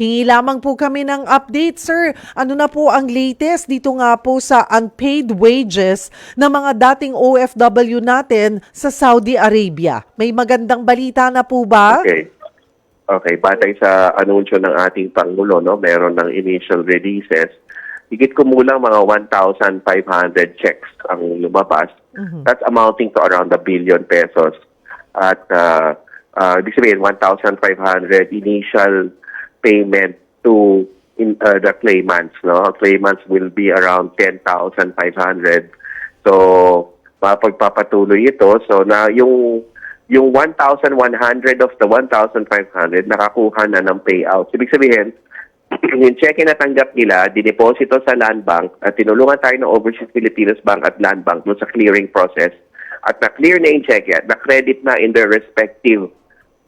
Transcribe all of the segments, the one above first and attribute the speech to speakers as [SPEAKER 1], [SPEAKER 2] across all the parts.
[SPEAKER 1] Hingi lamang po kami ng update, sir. Ano na po ang latest dito nga po sa unpaid wages ng mga dating OFW natin sa Saudi Arabia? May magandang balita na po ba?
[SPEAKER 2] Okay. Okay, batay sa anunsyo ng ating Pangulo, no, meron ng initial releases. Higit kumulang mga 1,500 checks ang lumabas. That's amounting to around a billion pesos. At uh, uh, ibig sabihin, 1,500 initial payment to in, uh, the claimants. No? Claimants will be around 10,500. So, mapagpapatuloy ito. So, na yung yung 1,100 of the 1,500 nakakuha na ng payout. Ibig sabihin, yung cheque na tanggap nila, dineposito sa Land Bank at tinulungan tayo ng Overseas Filipinos Bank at Land Bank doon sa clearing process at na-clear na yung at na-credit na in their respective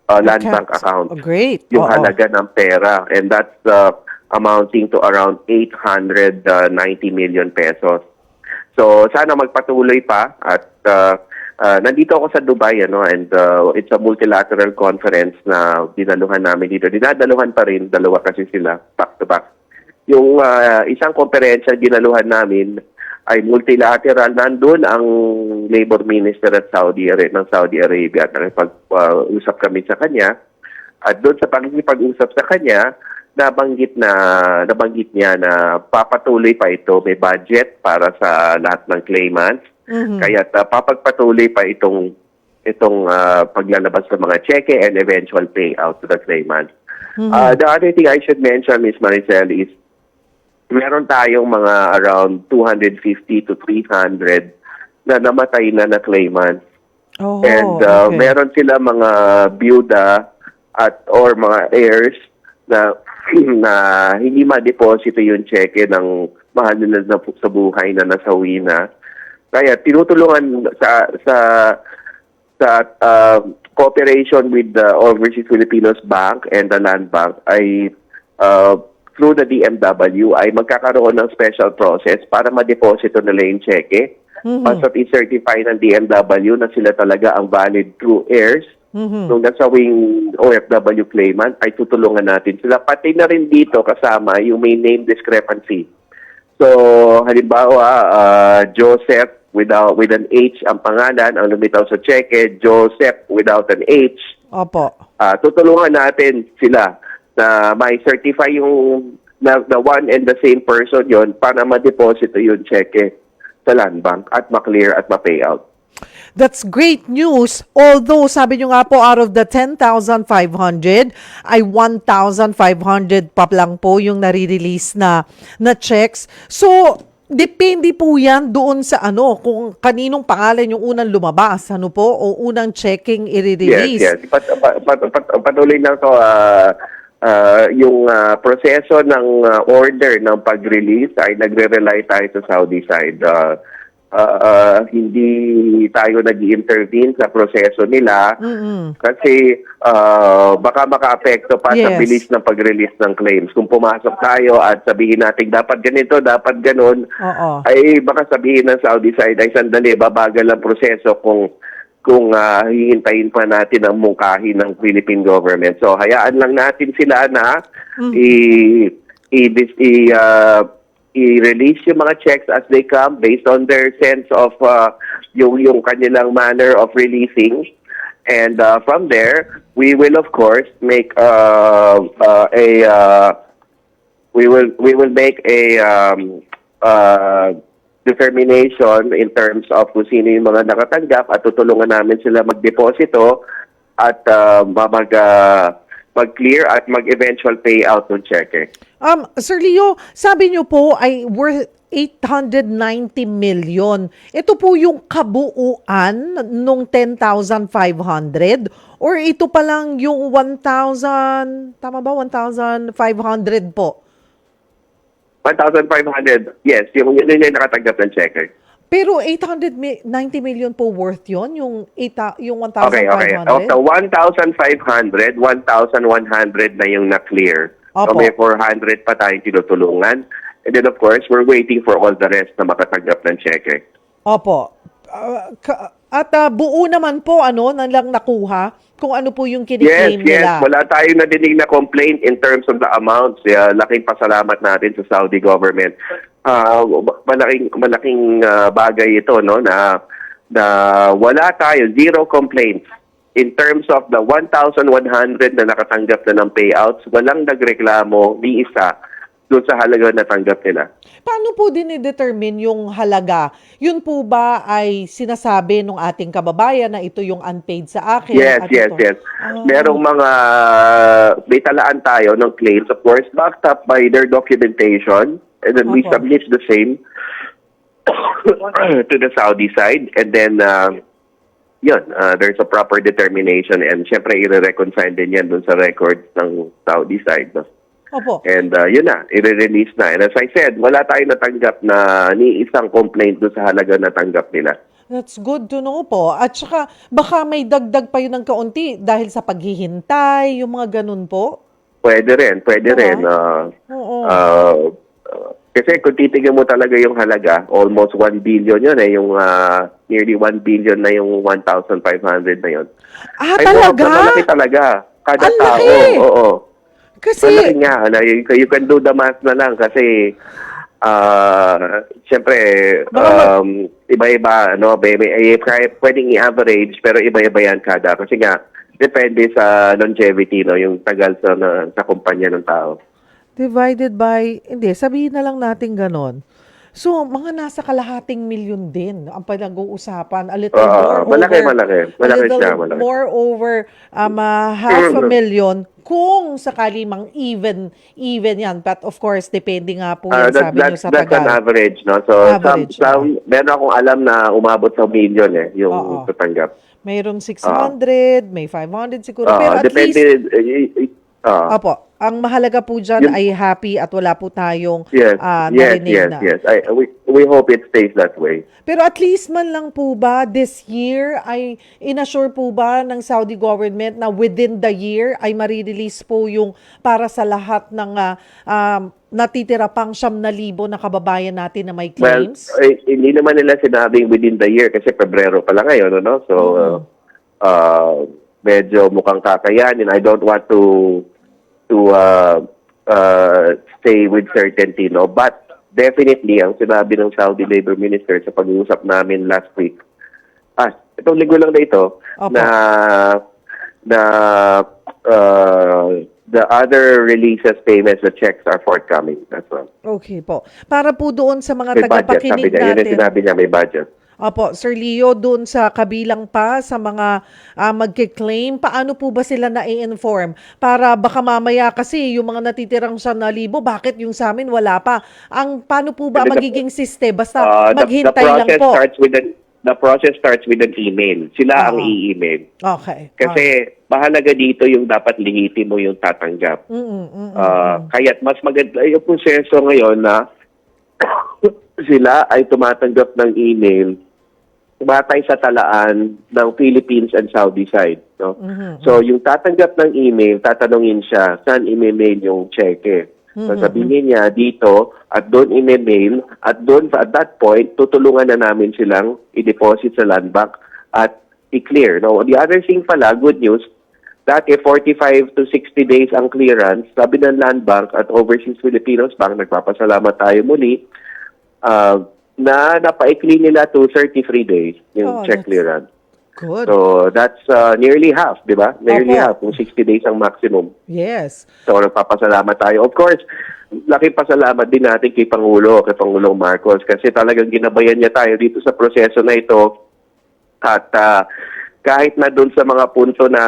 [SPEAKER 2] uh, Land Bank account
[SPEAKER 1] Oh, great.
[SPEAKER 2] yung
[SPEAKER 1] Oo.
[SPEAKER 2] halaga ng pera and that's uh, amounting to around 890 million pesos. So sana magpatuloy pa at uh, uh, nandito ako sa Dubai ano and uh, it's a multilateral conference na dinaluhan namin dito. Dinadaluhan pa rin dalawa kasi sila back to back. Yung uh, isang konferensya dinaluhan namin ay multilateral. Nandun ang labor minister at Saudi Ara- ng Saudi Arabia at nakipag-usap kami sa kanya. At doon sa pagkikipag-usap sa kanya, nabanggit na nabanggit niya na papatuloy pa ito, may budget para sa lahat ng claimants. Kaya uh, papagpatuloy pa itong itong ah, paglalabas ng mga cheque and eventual payout to the claimants. Uh, the other thing I should mention, Ms. Maricel, is meron tayong mga around 250 to 300 na namatay na na claimants.
[SPEAKER 1] Oh,
[SPEAKER 2] And uh,
[SPEAKER 1] okay.
[SPEAKER 2] meron sila mga byuda at or mga heirs na na hindi ma-deposito yung cheque ng mahal nila na sa buhay na nasawi na. Kaya tinutulungan sa sa sa uh, cooperation with the Overseas Filipinos Bank and the Land Bank ay uh, through the DMW ay magkakaroon ng special process para ma-deposito nila yung cheque. Basta't i-certify ng DMW na sila talaga ang valid true heirs nung nasawing OFW claimant ay tutulungan natin sila. Pati na rin dito kasama yung may name discrepancy. So, halimbawa, uh, Joseph without with an H ang pangalan, ang lumitaw sa cheque, Joseph without an H.
[SPEAKER 1] Opo.
[SPEAKER 2] Ah, tutulungan natin sila na may certify yung na, the one and the same person yon para ma-deposito yung cheque sa land bank at ma-clear at ma-payout.
[SPEAKER 1] That's great news. Although, sabi nyo nga po, out of the 10,500, ay 1,500 pa lang po yung nare-release na, na checks. So, depende po yan doon sa ano, kung kaninong pangalan yung unang lumabas, ano po, o unang checking
[SPEAKER 2] Yes,
[SPEAKER 1] i-release.
[SPEAKER 2] yes. Pat, pat, pat, pat, patuloy lang to ah, ah, yung ah, proseso ng ah, order ng pag-release ay nagre-rely tayo sa Saudi side. Ah, ah, ah, hindi tayo nag intervene sa proseso nila kasi ah, baka maka-apekto pa sa
[SPEAKER 1] Yes.
[SPEAKER 2] bilis ng pag-release ng claims. Kung pumasok tayo at sabihin natin dapat ganito, dapat ganon,
[SPEAKER 1] Oo.
[SPEAKER 2] ay baka sabihin ng Saudi side ay sandali, babagal ang proseso kung kung ah, hihintayin pa natin ang mungkahi ng Philippine government. So hayaan lang natin sila na i i, i ah, i-release yung mga checks as they come based on their sense of ah, yung yung kanilang manner of releasing. And ah, from there, we will of course make uh, uh, a uh, we will we will make a um, uh, determination in terms of kung sino yung mga nakatanggap at tutulungan namin sila magdeposito at uh, mag uh, mag-clear at mag-eventual payout ng cheque.
[SPEAKER 1] Um, Sir Leo, sabi niyo po ay worth 890 million. Ito po yung kabuuan nung 10,500 or ito pa lang yung 1,000, tama ba? 1,500 po.
[SPEAKER 2] 1,500, yes, yung yun yung nakatanggap ng cheque.
[SPEAKER 1] Pero 890 million po worth yon yung, 8, yung 1,500?
[SPEAKER 2] Okay, okay. Of the 1,500, 1,100 na yung na-clear. So may 400 pa tayong tinutulungan. And then of course, we're waiting for all the rest na makatanggap ng cheque.
[SPEAKER 1] Opo. Uh, At ah, buo naman po, ano, lang nakuha kung ano po yung
[SPEAKER 2] Yes,
[SPEAKER 1] kiniklaim
[SPEAKER 2] yes.
[SPEAKER 1] nila.
[SPEAKER 2] Wala tayong nadinig na complaint in terms of the amounts. Yeah, laking pasalamat natin sa Saudi government. Ah, malaking malaking ah, bagay ito no na na wala tayo zero complaints in terms of the 1,100 na nakatanggap na ng payouts. Walang nagreklamo ni isa doon sa halaga na tanggap nila.
[SPEAKER 1] Paano po din i-determine yung halaga? Yun po ba ay sinasabi ng ating kababayan na ito yung unpaid sa akin?
[SPEAKER 2] Yes,
[SPEAKER 1] at
[SPEAKER 2] yes,
[SPEAKER 1] ito-
[SPEAKER 2] yes.
[SPEAKER 1] Ah.
[SPEAKER 2] Merong mga may talaan tayo ng claims, of course, backed up by their documentation. And then we
[SPEAKER 1] Opo.
[SPEAKER 2] submit the same to the Saudi side. And then, uh, yun, uh, there's a proper determination. And syempre, i-reconcile din yan dun sa records ng Saudi side. No?
[SPEAKER 1] Opo.
[SPEAKER 2] And uh, yun na, i-release na. And as I said, wala tayong natanggap na ni isang complaint doon sa halaga na tanggap nila.
[SPEAKER 1] That's good to know po. At saka, baka may dagdag pa yun ng kaunti dahil sa paghihintay, yung mga ganun po.
[SPEAKER 2] Pwede rin, pwede
[SPEAKER 1] Oo.
[SPEAKER 2] rin. Uh,
[SPEAKER 1] Oo.
[SPEAKER 2] Uh, uh, kasi kung titignan mo talaga yung halaga, almost 1 billion yun eh, yung uh, nearly 1 billion na yung 1,500 na yun.
[SPEAKER 1] ah,
[SPEAKER 2] Ay,
[SPEAKER 1] talaga?
[SPEAKER 2] oo, Malaki talaga. Kada
[SPEAKER 1] Ang
[SPEAKER 2] tao.
[SPEAKER 1] laki!
[SPEAKER 2] Oo.
[SPEAKER 1] Kasi,
[SPEAKER 2] Malaki nga. Ano, you, you can do the math na lang kasi uh, siyempre,
[SPEAKER 1] Baka mag-
[SPEAKER 2] um, iba-iba, ano, may, may, eh, pwedeng i-average, pero iba-iba yan kada. Kasi nga, depende sa longevity, no, yung tagal sa, na, sa kumpanya ng tao.
[SPEAKER 1] divided by, hindi, sabihin na lang natin ganon. So, mga nasa kalahating milyon din ang pinag-uusapan. A little
[SPEAKER 2] Oo,
[SPEAKER 1] more
[SPEAKER 2] malaki,
[SPEAKER 1] over,
[SPEAKER 2] malaki. Malaki siya, malaki.
[SPEAKER 1] more over um, uh, half a
[SPEAKER 2] Mm.
[SPEAKER 1] million kung sakali mang even, even yan. But of course, depende nga po
[SPEAKER 2] Ah,
[SPEAKER 1] yan,
[SPEAKER 2] that,
[SPEAKER 1] sabi nyo
[SPEAKER 2] that's,
[SPEAKER 1] sa
[SPEAKER 2] that's an
[SPEAKER 1] tagal.
[SPEAKER 2] average, no? So,
[SPEAKER 1] Average,
[SPEAKER 2] some, some, meron akong alam na umabot sa million eh, yung
[SPEAKER 1] Oo.
[SPEAKER 2] tatanggap.
[SPEAKER 1] Mayroon 600, may 500 siguro.
[SPEAKER 2] Ah,
[SPEAKER 1] pero at
[SPEAKER 2] depende,
[SPEAKER 1] least,
[SPEAKER 2] ah.
[SPEAKER 1] Opo, ang mahalaga po dyan
[SPEAKER 2] Yun-
[SPEAKER 1] ay happy at wala po tayong
[SPEAKER 2] yes,
[SPEAKER 1] ah,
[SPEAKER 2] yes,
[SPEAKER 1] narinig
[SPEAKER 2] yes,
[SPEAKER 1] na.
[SPEAKER 2] yes. I, we, we hope it stays that way.
[SPEAKER 1] Pero at least man lang po ba this year ay inassure po ba ng Saudi government na within the year ay marirelease po yung para sa lahat ng ah, um, natitira pang siyam na libo na kababayan natin na may
[SPEAKER 2] Well,
[SPEAKER 1] claims?
[SPEAKER 2] eh, hindi naman nila sinabing within the year kasi Pebrero pa lang ngayon, ano? So,
[SPEAKER 1] Mm-hmm.
[SPEAKER 2] uh, uh, medyo mukhang kakayanin. I don't want to to uh, uh, say with certainty, no? But definitely, ang sinabi ng Saudi Labor Minister sa pag-uusap namin last week, ah, itong linggo lang na ito,
[SPEAKER 1] Opo.
[SPEAKER 2] na na uh, the other releases, payments, the checks are forthcoming as well.
[SPEAKER 1] Okay po. Para po doon sa mga
[SPEAKER 2] May budget, sabi
[SPEAKER 1] tagapakinig
[SPEAKER 2] niya. Yun ang
[SPEAKER 1] natin.
[SPEAKER 2] sinabi niya, may budget.
[SPEAKER 1] Opo, Sir Leo, doon sa kabilang pa sa mga ah, magkiklaim, paano po ba sila na-inform? Para baka mamaya kasi yung mga natitirang sa libo, bakit yung sa amin wala pa? Ang paano po ba
[SPEAKER 2] The-
[SPEAKER 1] magiging system? Basta
[SPEAKER 2] Uh, the, the
[SPEAKER 1] maghintay lang
[SPEAKER 2] process
[SPEAKER 1] po.
[SPEAKER 2] starts with an the process starts with an email. Sila ang
[SPEAKER 1] Oo.
[SPEAKER 2] i-email.
[SPEAKER 1] Okay.
[SPEAKER 2] Kasi mahalaga dito yung dapat lihitin mo yung tatanggap.
[SPEAKER 1] Mm, mm, mm,
[SPEAKER 2] Uh, kaya't mas maganda yung proseso ngayon na sila ay tumatanggap ng email tumatay sa talaan ng Philippines and Saudi side. No?
[SPEAKER 1] Mhm.
[SPEAKER 2] So, yung tatanggap ng email, tatanungin siya, saan i-mail yung cheque? So, sabihin niya dito, at doon i-mail, at doon, at that point, tutulungan na namin silang i-deposit sa land bank at i-clear. No? The other thing pala, good news, dati 45 to 60 days ang clearance, sabi ng land bank at Overseas Filipinos Bank, nagpapasalamat tayo muli, uh, na napaikli nila to 33 days yung
[SPEAKER 1] Oh,
[SPEAKER 2] check clearance.
[SPEAKER 1] Good.
[SPEAKER 2] So, that's uh, nearly half, di ba? Nearly
[SPEAKER 1] Opo.
[SPEAKER 2] half, kung 60 days ang maximum.
[SPEAKER 1] yes.
[SPEAKER 2] So, nagpapasalamat tayo. Of course, laki pasalamat din natin kay Pangulo, kay Pangulong Marcos, kasi talagang ginabayan niya tayo dito sa proseso na ito. At ah, kahit na doon sa mga punto na,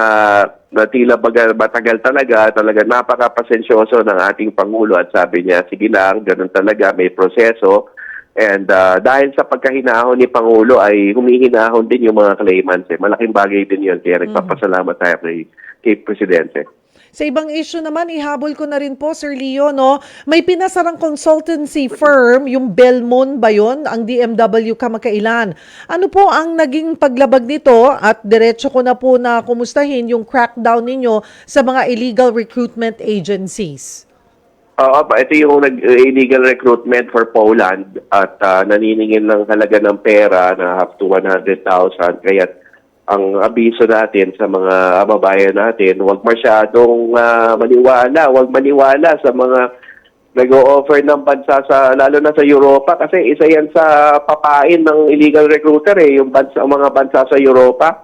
[SPEAKER 2] na tila baga, matagal talaga, talaga napaka-pasensyoso ng ating Pangulo at sabi niya, sige lang, ganun talaga, may proseso. And ah, dahil sa pagkahinahon ni Pangulo ay humihinahon din yung mga claimants. Eh. Malaking bagay din yun. Kaya nagpapasalamat tayo kay, kay Presidente.
[SPEAKER 1] Sa ibang issue naman, ihabol ko na rin po, Sir Leo, no? May pinasarang consultancy firm, yung Belmon ba yun? Ang DMW kamakailan. Ano po ang naging paglabag nito? At diretso ko na po na kumustahin yung crackdown ninyo sa mga illegal recruitment agencies.
[SPEAKER 2] Oo, pa ito yung nag illegal recruitment for Poland at ah, naniningil ng halaga ng pera na up to 100,000 kaya ang abiso natin sa mga kababayan natin, huwag masyadong ah, maniwala, huwag maniwala sa mga nag-o-offer ng bansa sa lalo na sa Europa kasi isa yan sa papain ng illegal recruiter eh yung bansa mga bansa sa Europa.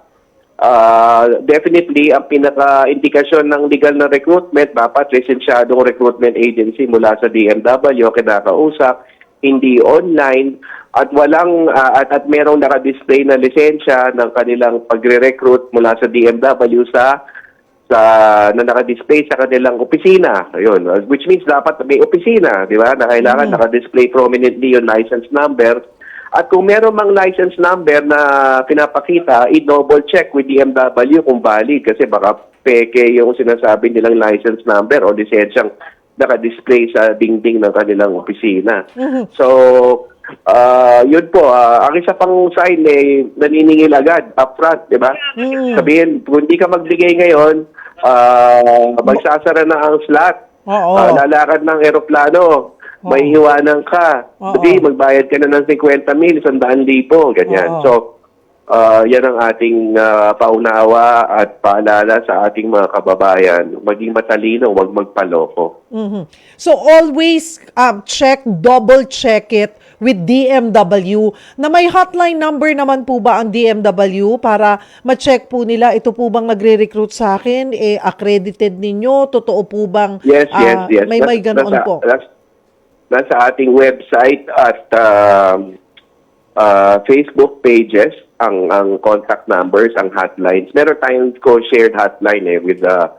[SPEAKER 2] Ah, definitely ang pinaka-indikasyon ng legal na recruitment dapat lisensyadong recruitment agency mula sa DMW kinakausap, hindi online at walang ah, at, at merong naka-display na lisensya ng kanilang pagre-recruit mula sa DMW sa sa na naka-display sa kanilang opisina. Ayun, uh, which means dapat may opisina, di ba? Na kailangan naka-display prominently yung license number. At kung meron mang license number na pinapakita, i-double check with DMW kung valid kasi baka peke yung sinasabi nilang license number o lisensyang naka-display sa dingding ng kanilang opisina. So, ah yun po, ah, ang isa pang sign eh, naniningil agad, upfront, di ba? Sabihin, kung hindi ka magbigay ngayon, ah magsasara na ang slot.
[SPEAKER 1] Oo.
[SPEAKER 2] Ah, lalakad ng eroplano. May iwanan ka.
[SPEAKER 1] Oo.
[SPEAKER 2] Sabi, magbayad ka na ng 50 mil, 100 libo, ganyan.
[SPEAKER 1] Oo.
[SPEAKER 2] So, ah, yan ang ating ah, paunawa at paalala sa ating mga kababayan. Maging matalino, huwag magpaloko.
[SPEAKER 1] Mhm. So always um, check, double check it with DMW na may hotline number naman po ba ang DMW para ma-check po nila ito po bang nagre-recruit sa akin, eh accredited ninyo, totoo po bang
[SPEAKER 2] Yes, yes,
[SPEAKER 1] ah,
[SPEAKER 2] yes.
[SPEAKER 1] may may ganoon po.
[SPEAKER 2] nas- nasa ating website at um, uh, Facebook pages ang ang contact numbers, ang hotlines. Meron tayong co-shared hotline eh with the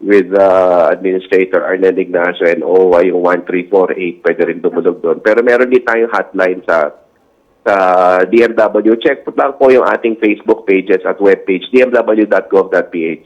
[SPEAKER 2] with uh, Administrator Arnel Ignacio and OWA yung 1348 pwede rin dumulog doon. Pero meron din tayong hotline sa sa DMW. Check po lang po yung ating Facebook pages at webpage dmw.gov.ph.